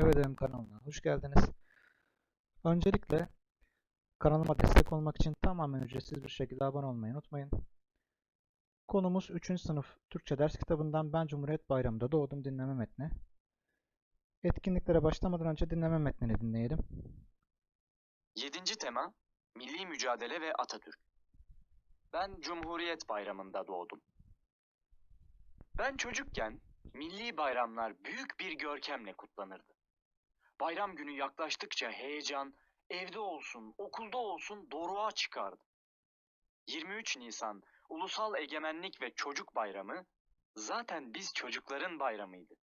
Evet Evim kanalına hoş geldiniz. Öncelikle kanalıma destek olmak için tamamen ücretsiz bir şekilde abone olmayı unutmayın. Konumuz 3. sınıf Türkçe ders kitabından Ben Cumhuriyet Bayramı'nda doğdum dinleme metni. Etkinliklere başlamadan önce dinleme metnini dinleyelim. Yedinci tema, Milli Mücadele ve Atatürk. Ben Cumhuriyet Bayramı'nda doğdum. Ben çocukken milli bayramlar büyük bir görkemle kutlanırdı. Bayram günü yaklaştıkça heyecan evde olsun, okulda olsun doruğa çıkardı. 23 Nisan Ulusal Egemenlik ve Çocuk Bayramı zaten biz çocukların bayramıydı.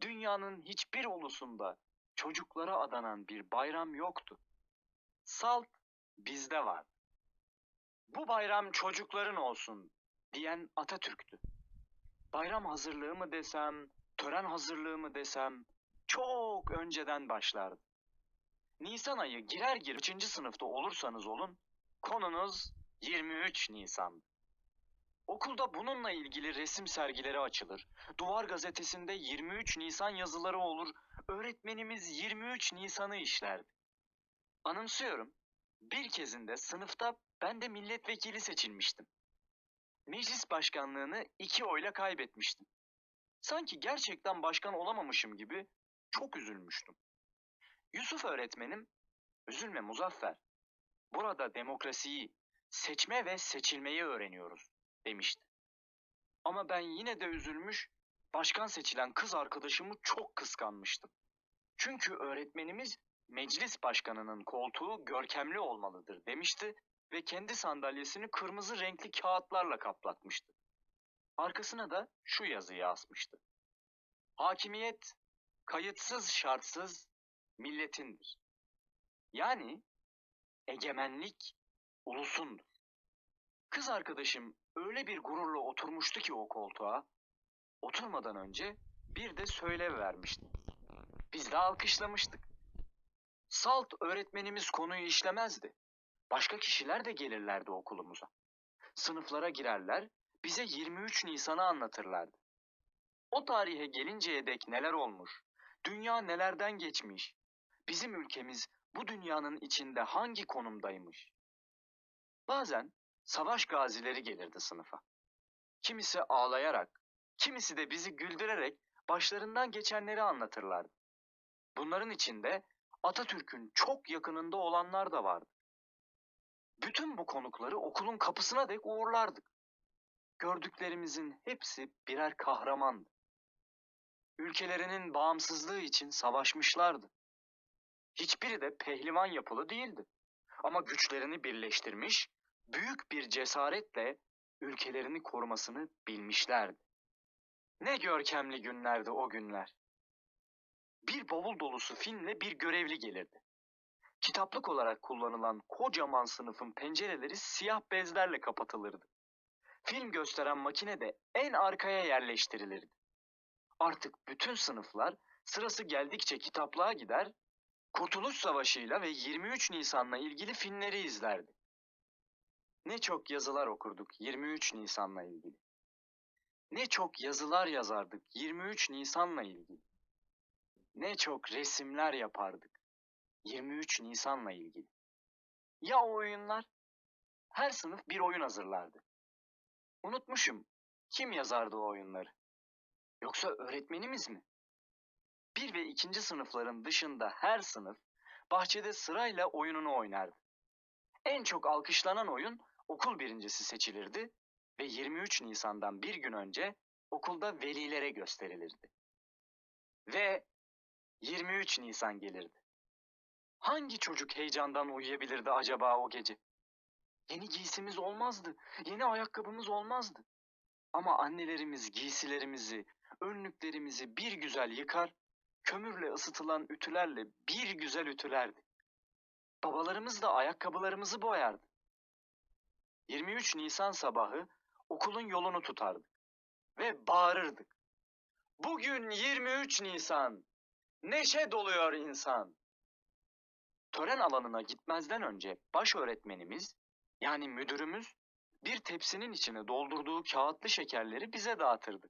Dünyanın hiçbir ulusunda çocuklara adanan bir bayram yoktu. Salt bizde var. Bu bayram çocukların olsun diyen Atatürk'tü. Bayram hazırlığı mı desem, tören hazırlığı mı desem çok önceden başlardı. Nisan ayı girer gir 3. sınıfta olursanız olun konunuz 23 Nisan. Okulda bununla ilgili resim sergileri açılır. Duvar gazetesinde 23 Nisan yazıları olur. Öğretmenimiz 23 Nisan'ı işlerdi. Anımsıyorum. Bir kezinde sınıfta ben de milletvekili seçilmiştim. Meclis başkanlığını iki oyla kaybetmiştim. Sanki gerçekten başkan olamamışım gibi çok üzülmüştüm. Yusuf öğretmenim, üzülme Muzaffer. Burada demokrasiyi, seçme ve seçilmeyi öğreniyoruz demişti. Ama ben yine de üzülmüş, başkan seçilen kız arkadaşımı çok kıskanmıştım. Çünkü öğretmenimiz meclis başkanının koltuğu görkemli olmalıdır demişti ve kendi sandalyesini kırmızı renkli kağıtlarla kaplatmıştı. Arkasına da şu yazıyı asmıştı. Hakimiyet kayıtsız şartsız milletindir. Yani egemenlik ulusundur. Kız arkadaşım öyle bir gururla oturmuştu ki o koltuğa, oturmadan önce bir de söylev vermişti. Biz de alkışlamıştık. Salt öğretmenimiz konuyu işlemezdi. Başka kişiler de gelirlerdi okulumuza. Sınıflara girerler, bize 23 Nisan'ı anlatırlardı. O tarihe gelinceye dek neler olmuş, dünya nelerden geçmiş, bizim ülkemiz bu dünyanın içinde hangi konumdaymış. Bazen savaş gazileri gelirdi sınıfa. Kimisi ağlayarak, kimisi de bizi güldürerek başlarından geçenleri anlatırlardı. Bunların içinde Atatürk'ün çok yakınında olanlar da vardı. Bütün bu konukları okulun kapısına dek uğurlardık. Gördüklerimizin hepsi birer kahramandı. Ülkelerinin bağımsızlığı için savaşmışlardı. Hiçbiri de pehlivan yapılı değildi. Ama güçlerini birleştirmiş, büyük bir cesaretle ülkelerini korumasını bilmişlerdi. Ne görkemli günlerdi o günler. Bir bavul dolusu finle bir görevli gelirdi. Kitaplık olarak kullanılan kocaman sınıfın pencereleri siyah bezlerle kapatılırdı. Film gösteren makine de en arkaya yerleştirilirdi. Artık bütün sınıflar sırası geldikçe kitaplığa gider, Kurtuluş Savaşı'yla ve 23 Nisan'la ilgili filmleri izlerdi. Ne çok yazılar okurduk 23 Nisan'la ilgili. Ne çok yazılar yazardık 23 Nisan'la ilgili. Ne çok resimler yapardık 23 Nisan'la ilgili. Ya o oyunlar? Her sınıf bir oyun hazırlardı. Unutmuşum. Kim yazardı o oyunları? Yoksa öğretmenimiz mi? Bir ve ikinci sınıfların dışında her sınıf bahçede sırayla oyununu oynardı. En çok alkışlanan oyun okul birincisi seçilirdi ve 23 Nisan'dan bir gün önce okulda velilere gösterilirdi. Ve 23 Nisan gelirdi. Hangi çocuk heyecandan uyuyabilirdi acaba o gece? Yeni giysimiz olmazdı, yeni ayakkabımız olmazdı. Ama annelerimiz giysilerimizi, önlüklerimizi bir güzel yıkar, kömürle ısıtılan ütülerle bir güzel ütülerdi. Babalarımız da ayakkabılarımızı boyardı. 23 Nisan sabahı okulun yolunu tutardık ve bağırırdık. Bugün 23 Nisan, neşe doluyor insan. Tören alanına gitmezden önce baş öğretmenimiz yani müdürümüz bir tepsinin içine doldurduğu kağıtlı şekerleri bize dağıtırdı.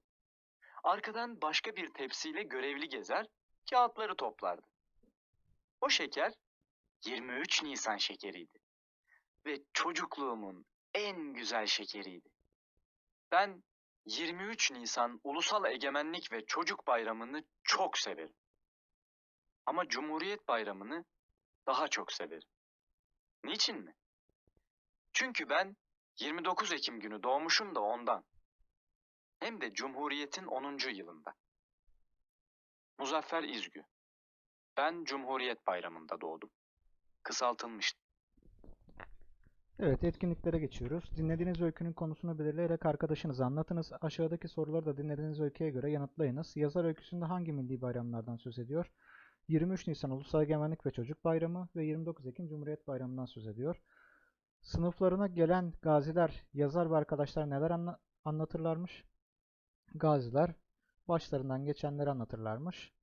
Arkadan başka bir tepsiyle görevli gezer, kağıtları toplardı. O şeker 23 Nisan şekeriydi. Ve çocukluğumun en güzel şekeriydi. Ben 23 Nisan Ulusal Egemenlik ve Çocuk Bayramı'nı çok severim. Ama Cumhuriyet Bayramı'nı daha çok severim. Niçin mi? Çünkü ben 29 Ekim günü doğmuşum da ondan. Hem de Cumhuriyet'in 10. yılında. Muzaffer İzgü. Ben Cumhuriyet Bayramı'nda doğdum. Kısaltılmıştı. Evet, etkinliklere geçiyoruz. Dinlediğiniz öykünün konusunu belirleyerek arkadaşınıza anlatınız. Aşağıdaki soruları da dinlediğiniz öyküye göre yanıtlayınız. Yazar öyküsünde hangi milli bayramlardan söz ediyor? 23 Nisan Ulusal Egemenlik ve Çocuk Bayramı ve 29 Ekim Cumhuriyet Bayramı'ndan söz ediyor. Sınıflarına gelen gaziler, yazar ve arkadaşlar neler anla- anlatırlarmış? Gaziler başlarından geçenleri anlatırlarmış.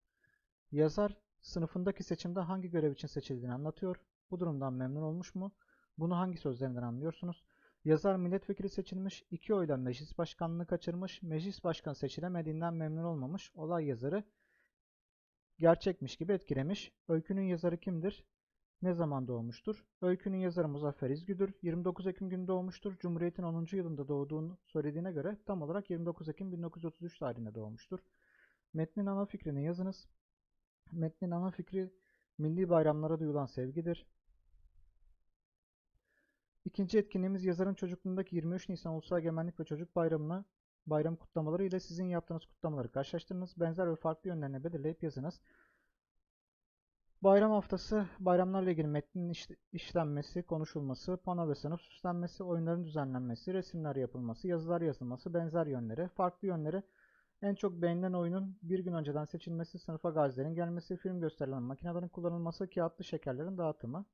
Yazar sınıfındaki seçimde hangi görev için seçildiğini anlatıyor. Bu durumdan memnun olmuş mu? Bunu hangi sözlerinden anlıyorsunuz? Yazar milletvekili seçilmiş, iki oyla meclis başkanlığını kaçırmış, meclis başkanı seçilemediğinden memnun olmamış, olay yazarı gerçekmiş gibi etkilemiş. Öykünün yazarı kimdir? Ne zaman doğmuştur? Öykünün yazarı Muzaffer İzgüdür. 29 Ekim günü doğmuştur. Cumhuriyet'in 10. yılında doğduğunu söylediğine göre tam olarak 29 Ekim 1933 tarihinde doğmuştur. Metnin ana fikrini yazınız. Metnin ana fikri milli bayramlara duyulan sevgidir. İkinci etkinliğimiz yazarın çocukluğundaki 23 Nisan Ulusal Egemenlik ve Çocuk Bayramı'na bayram kutlamaları ile sizin yaptığınız kutlamaları karşılaştırınız. Benzer ve farklı yönlerini belirleyip yazınız. Bayram haftası bayramlarla ilgili metnin iş- işlenmesi, konuşulması, pano ve sınıf süslenmesi, oyunların düzenlenmesi, resimler yapılması, yazılar yazılması, benzer yönleri, farklı yönleri, en çok beğenilen oyunun bir gün önceden seçilmesi, sınıfa gazilerin gelmesi, film gösterilen makinelerin kullanılması, kağıtlı şekerlerin dağıtımı.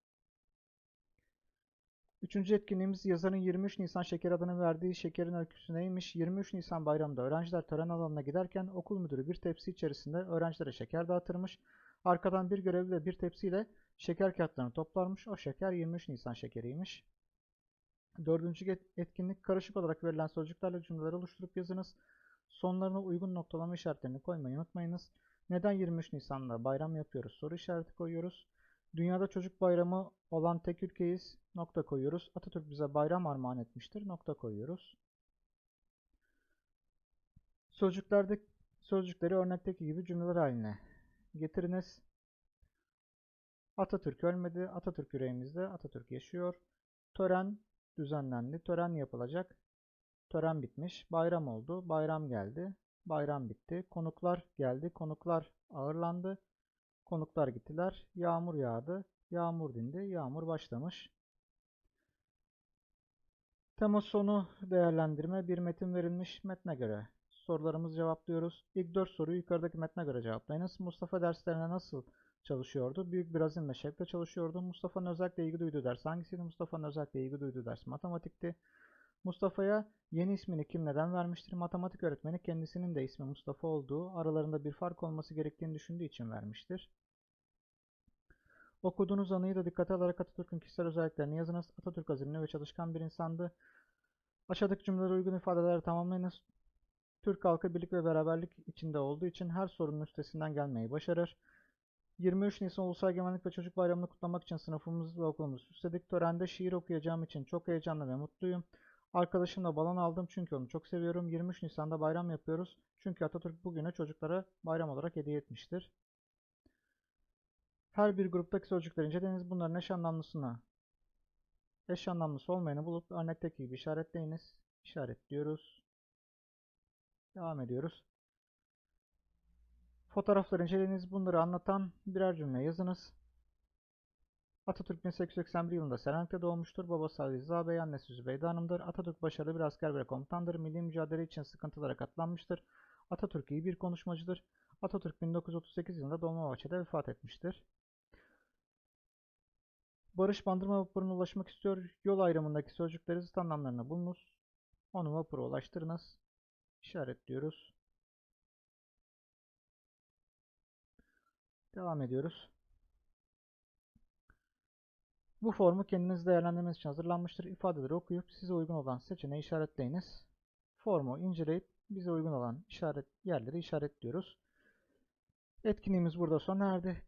Üçüncü etkinliğimiz yazarın 23 Nisan şeker adını verdiği şekerin öyküsü neymiş? 23 Nisan bayramında öğrenciler tören alanına giderken okul müdürü bir tepsi içerisinde öğrencilere şeker dağıtırmış. Arkadan bir görevli de bir tepsiyle şeker kağıtlarını toplarmış. O şeker 23 Nisan şekeriymiş. Dördüncü et- etkinlik karışık olarak verilen sözcüklerle cümleler oluşturup yazınız. Sonlarına uygun noktalama işaretlerini koymayı unutmayınız. Neden 23 Nisan'da bayram yapıyoruz? Soru işareti koyuyoruz. Dünyada çocuk bayramı olan tek ülkeyiz. Nokta koyuyoruz. Atatürk bize bayram armağan etmiştir. Nokta koyuyoruz. Sözcüklerde sözcükleri örnekteki gibi cümleler haline getiriniz. Atatürk ölmedi. Atatürk yüreğimizde. Atatürk yaşıyor. Tören düzenlendi. Tören yapılacak. Tören bitmiş. Bayram oldu. Bayram geldi. Bayram bitti. Konuklar geldi. Konuklar ağırlandı. Konuklar gittiler. Yağmur yağdı. Yağmur dindi. Yağmur başlamış. Tema sonu değerlendirme. Bir metin verilmiş. Metne göre sorularımızı cevaplıyoruz. İlk dört soruyu yukarıdaki metne göre cevaplayınız. Mustafa derslerine nasıl çalışıyordu? Büyük bir azim ve şevkle çalışıyordu. Mustafa'nın özellikle ilgi duyduğu ders hangisiydi? Mustafa'nın özellikle ilgi duyduğu ders matematikti. Mustafa'ya yeni ismini kim neden vermiştir? Matematik öğretmeni kendisinin de ismi Mustafa olduğu, aralarında bir fark olması gerektiğini düşündüğü için vermiştir. Okuduğunuz anıyı da dikkate alarak Atatürk'ün kişisel özelliklerini yazınız. Atatürk azimli ve çalışkan bir insandı. Aşağıdaki cümlelere uygun ifadeleri tamamlayınız. Türk halkı birlik ve beraberlik içinde olduğu için her sorunun üstesinden gelmeyi başarır. 23 Nisan Ulusal Egemenlik ve Çocuk Bayramı'nı kutlamak için sınıfımız ve okulumuzu süsledik. Törende şiir okuyacağım için çok heyecanlı ve mutluyum. Arkadaşımla balon aldım çünkü onu çok seviyorum. 23 Nisan'da bayram yapıyoruz. Çünkü Atatürk bugüne çocuklara bayram olarak hediye etmiştir. Her bir gruptaki sözcükleri inceleyiniz. Bunların eş anlamlısına eş anlamlısı olmayanı bulup örnekteki gibi işaretleyiniz. İşaretliyoruz. Devam ediyoruz. Fotoğrafları inceleyiniz. Bunları anlatan birer cümle yazınız. Atatürk 1881 yılında Selanik'te doğmuştur. Babası Ali Rıza Bey, annesi Zübeyde Hanım'dır. Atatürk başarılı bir asker ve komutandır. Milli mücadele için sıkıntılara katlanmıştır. Atatürk iyi bir konuşmacıdır. Atatürk 1938 yılında Dolmabahçe'de vefat etmiştir. Barış Bandırma Vapuru'na ulaşmak istiyor. Yol ayrımındaki sözcükleri zıt anlamlarına bulunuz. Onu vapura ulaştırınız. İşaretliyoruz. Devam ediyoruz. Bu formu kendiniz değerlendirmeniz için hazırlanmıştır. İfadeleri okuyup size uygun olan seçeneği işaretleyiniz. Formu inceleyip bize uygun olan işaret yerleri işaretliyoruz. Etkinliğimiz burada sona erdi.